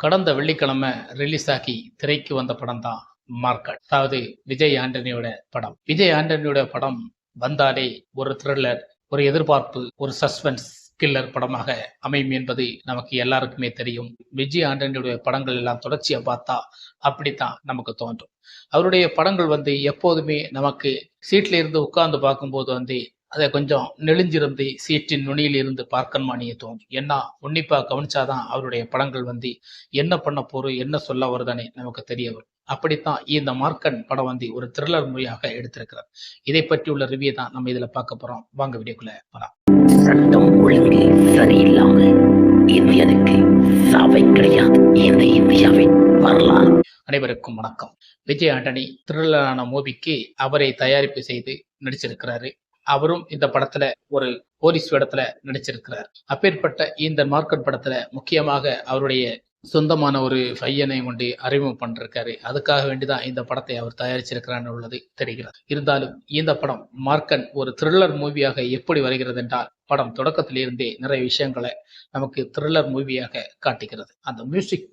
கடந்த வெள்ளிக்கிழமை ரிலீஸ் ஆகி திரைக்கு வந்த படம் தான் மார்க்கெட். அதாவது விஜய் ஆண்டனியோட படம். விஜய் ஆண்டனியோட படம் வந்தாலே ஒரு த்ரில்லர் ஒரு எதிர்பார்ப்பு ஒரு சஸ்பென்ஸ் கில்லர் படமாக அமையும் என்பது நமக்கு எல்லாருக்குமே தெரியும். விஜய் ஆண்டனியுடைய படங்கள் எல்லாம் தொடர்ச்சியாக பார்த்தா அப்படித்தான் நமக்கு தோன்றும். அவருடைய படங்கள் வந்து எப்போதுமே நமக்கு சீட்ல இருந்து உட்கார்ந்து பார்க்கும்போது வந்து அதை கொஞ்சம் நெளிஞ்சிருந்து சீட்டின் நுனியில் இருந்து பார்க்கணுமானியே தோணும் ஏன்னா உன்னிப்பா கவனிச்சாதான் அவருடைய படங்கள் வந்து என்ன பண்ண போறோம் என்ன சொல்ல வருதுன்னு நமக்கு தெரிய வரும். அப்படித்தான் இந்த மார்க்கன் படம் வந்து ஒரு த்ரில்லர் மொழியாக எடுத்திருக்கிறார். இதை பற்றி உள்ள ரிவ்யூ தான் நம்ம இதுல பார்க்க போறோம். வாங்க வீடியோக்குள்ள போலாம். சட்டம் ஒழுங்கு சரியில்லாம இந்தியனுக்கு சாவை கிடையாது. இந்த இந்தியாவின் வரலாறு. அனைவருக்கும் வணக்கம். விஜய் ஆண்டனி த்ரில்லரான மூவிக்கு அவரை தயாரிப்பு செய்து நடிச்சிருக்கிறாரு. அவரும் இந்த படத்துல ஒரு போலீஸ் வேடத்துல நடிச்சிருக்கிறார். அப்பேற்பட்ட இந்த மார்க்கட் படத்துல முக்கியமாக அவருடைய சொந்தமான ஒரு பையனை கொண்டு அறிமுகம் பண்ணிருக்காரு. அதுக்காக வேண்டிதான் இந்த படத்தை அவர் தயாரிச்சிருக்கிறான்னு உள்ளது தெரிகிறது. இருந்தாலும் இந்த படம் மார்க்கன் ஒரு த்ரில்லர் மூவியாக எப்படி வருகிறது என்றால் படம் தொடக்கத்திலிருந்தே நிறைய விஷயங்களை நமக்கு த்ரில்லர் மூவியாக காட்டுகிறது. அந்த மியூசிக்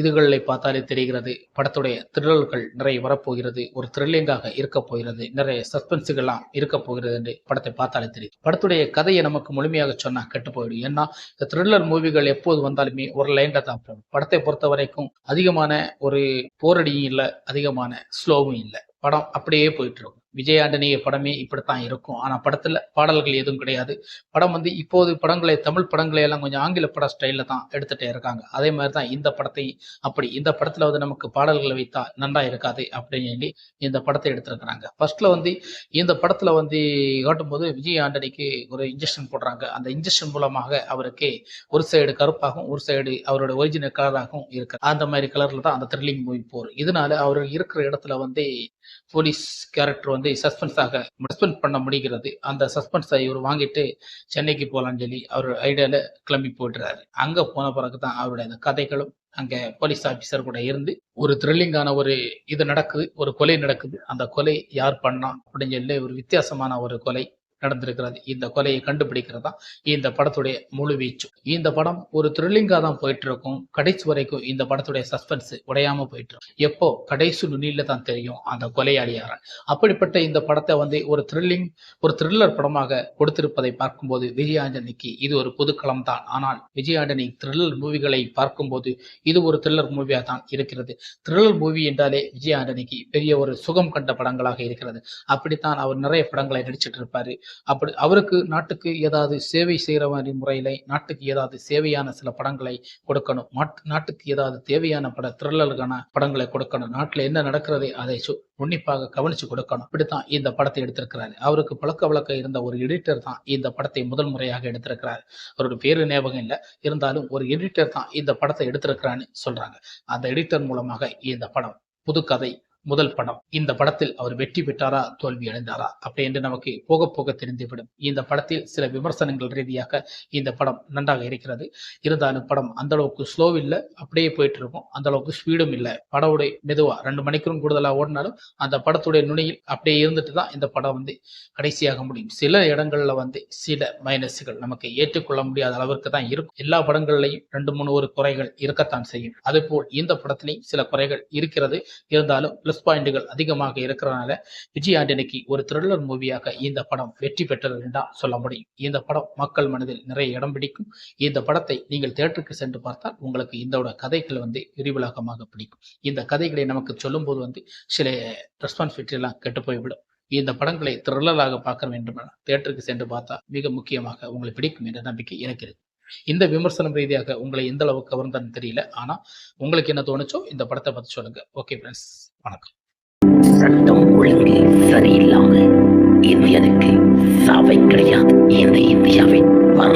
இதுகளை பார்த்தாலே தெரிகிறது. படத்துடைய த்ரில்லர்கள் நிறைய வரப்போகிறது. ஒரு த்ரில்லிங்காக இருக்க போகிறது. நிறைய சஸ்பென்ஸுகள்லாம் இருக்க போகிறது என்று படத்தை பார்த்தாலே தெரியும் படத்துடைய கதையை நமக்கு முழுமையாக சொன்னா கெட்டு போயிடும். ஏன்னா இந்த த்ரில்லர் மூவிகள் எப்போது வந்தாலுமே ஒரு லைன்ல தான் படத்தை பொறுத்த வரைக்கும் அதிகமான ஒரு போரடியும் இல்லை அதிகமான ஸ்லோவும் இல்லை. படம் அப்படியே போயிட்டு இருக்கும். விஜய் ஆண்டனிய படமே இப்படித்தான் இருக்கும். ஆனால் படத்தில் பாடல்கள் எதுவும் கிடையாது. படம் வந்து இப்போது படங்களை தமிழ் படங்களை எல்லாம் கொஞ்சம் ஆங்கில பட ஸ்டைலில் தான் எடுத்துகிட்டே இருக்காங்க. அதே மாதிரி தான் இந்த படத்தை அப்படி இந்த படத்தில் வந்து நமக்கு பாடல்களை வைத்தா நன்றா இருக்காது அப்படின்னு சொல்லி இந்த படத்தை எடுத்திருக்கிறாங்க. ஃபர்ஸ்ட்ல வந்து இந்த படத்தில் வந்து காட்டும்போது விஜய் ஆண்டனிக்கு ஒரு இன்ஜெக்ஷன் போடுறாங்க. அந்த இன்ஜெக்ஷன் மூலமாக அவருக்கு ஒரு சைடு கருப்பாகவும் ஒரு சைடு அவரோட ஒரிஜினல் கலராகவும் இருக்கு. அந்த மாதிரி கலரில் தான் அந்த த்ரில்லிங் மூவி போகும் இதனால அவர் இருக்கிற இடத்துல வந்து போலீஸ் கேரக்டர் வந்து சஸ்பென்ஸாக சஸ்பெண்ட் பண்ண முடிகிறது. அந்த சஸ்பென்ஸை இவர் வாங்கிட்டு சென்னைக்கு போகலான்னு சொல்லி அவர் ஐடியாவில் கிளம்பி போயிடுறாரு. அங்கே போன பிறகு தான் அவருடைய அந்த கதைகளும் அங்கே போலீஸ் ஆஃபீஸர் கூட இருந்து ஒரு த்ரில்லிங்கான ஒரு இது நடக்குது ஒரு கொலை நடக்குது. அந்த கொலை யார் பண்ணா அப்படின்னு சொல்லி ஒரு வித்தியாசமான ஒரு கொலை நடந்திருக்கிறது. இந்த கொலையை கண்டுபிடிக்கிறது? தான் இந்த படத்துடைய முழு வீச்சு. இந்த படம் ஒரு த்ரில்லிங்கா தான் போயிட்டு இருக்கும் கடைசி வரைக்கும் இந்த படத்துடைய சஸ்பென்ஸ் உடையாம போயிட்டு இருக்கும் எப்போ? கடைசி நுனியில தான் தெரியும். அந்த கொலையாளியார அப்படிப்பட்ட இந்த படத்தை வந்து ஒரு த்ரில்லிங் ஒரு த்ரில்லர் படமாக கொடுத்திருப்பதை பார்க்கும்போது விஜய் ஆண்டனிக்கு இது ஒரு புதுக்களம் தான். ஆனால் விஜய் ஆண்டனி த்ரில்லர் மூவிகளை பார்க்கும்போது இது ஒரு த்ரில்லர் மூவியாக தான் இருக்கிறது. த்ரில்லர் மூவி என்றாலே விஜய் ஆண்டனிக்கு பெரிய ஒரு சுகம் கண்ட படங்களாக இருக்கிறது. அப்படித்தான் அவர் நிறைய படங்களை நடிச்சிட்டு இருப்பாரு. அப்படி அவருக்கு நாட்டுக்கு ஏதாவது சேவை செய்கிற மாதிரி முறையில நாட்டுக்கு ஏதாவது சேவையான சில படங்களை கொடுக்கணும். நாட்டு நாட்டுக்கு ஏதாவது தேவையான பட த்ரில்லருக்கான படங்களை கொடுக்கணும். நாட்டில் என்ன நடக்கிறது அதை உன்னிப்பாக கவனிச்சு கொடுக்கணும். இப்படித்தான் இந்த படத்தை எடுத்திருக்கிறாரு. அவருக்கு பழக்க வழக்கம் இருந்த ஒரு எடிட்டர் தான் இந்த படத்தை முதல் முறையாக எடுத்திருக்கிறார். அவருடைய பேரு ஞாபகம் இல்லை. இருந்தாலும் ஒரு எடிட்டர் தான் இந்த படத்தை எடுத்திருக்கிறான்னு சொல்றாங்க. அந்த எடிட்டர் மூலமாக இந்த படம் புதுக்கதை முதல் படம். இந்த படத்தில் அவர் வெற்றி பெற்றாரா தோல்வி அடைந்தாரா? அப்படி என்று நமக்கு போக போக தெரிந்துவிடும். இந்த படத்தில் சில விமர்சனங்கள் ரீதியாக இந்த படம் நன்றாக இருக்கிறது. இருந்தாலும் படம் அந்த அளவுக்கு ஸ்லோ இல்லை அப்படியே போயிட்டு இருக்கும். அந்த அளவுக்கு ஸ்பீடும் இல்லை. படவுடைய மெதுவா ரெண்டு மணிக்கும் கூடுதலா ஓடினாலும் அந்த படத்துடைய நுனியில் அப்படியே இருந்துட்டு தான் இந்த படம் வந்து கடைசியாக முடியும். சில இடங்கள்ல வந்து சில மைனஸ்கள் நமக்கு ஏற்றுக்கொள்ள முடியாத அளவிற்கு தான் இருக்கும். எல்லா படங்கள்லையும் ரெண்டு மூணு ஒரு குறைகள் இருக்கத்தான் செய்யும். அதுபோல் இந்த படத்திலையும் சில குறைகள் இருக்கிறது. இருந்தாலும் பிளஸ் பாயிண்டுகள் அதிகமாக இருக்கிறனால விஜய் ஆண்டனிக்கு ஒரு த்ரில்லர் மூவியாக இந்த படம் வெற்றி பெற்றது என்றால் சொல்ல முடியும். இந்த படம் மக்கள் மனதில் நிறைய இடம் பிடிக்கும். இந்த படத்தை நீங்கள் தேட்டருக்கு சென்று பார்த்தால் உங்களுக்கு இதோட கதைகள் வந்து விரிவிலாக்கமாக பிடிக்கும். இந்த கதைகளை நமக்கு சொல்லும்போது வந்து சில ரெஸ்பான்சிபிலிட்டியெல்லாம் கெட்டு போய்விடும். இந்த படங்களை த்ரில்லராக பார்க்க வேண்டுமென தேட்டருக்கு சென்று பார்த்தா மிக முக்கியமாக உங்களுக்கு பிடிக்கும் என்ற நம்பிக்கை எனக்கு இருக்கு. இந்த விமர்சனம் ரீதியாக உங்களை எந்த அளவுக்கு கவர்ந்தான்னு தெரியல. ஆனா உங்களுக்கு என்ன தோணுச்சோ இந்த படத்தை பத்தி சொல்லுங்க. ஓகே ஃப்ரெண்ட்ஸ் வணக்கம். சட்டம் ஒழுங்கு சரியில்லாம இந்தியாவுக்கு சாவை கிடையாது. இந்த இந்தியாவின்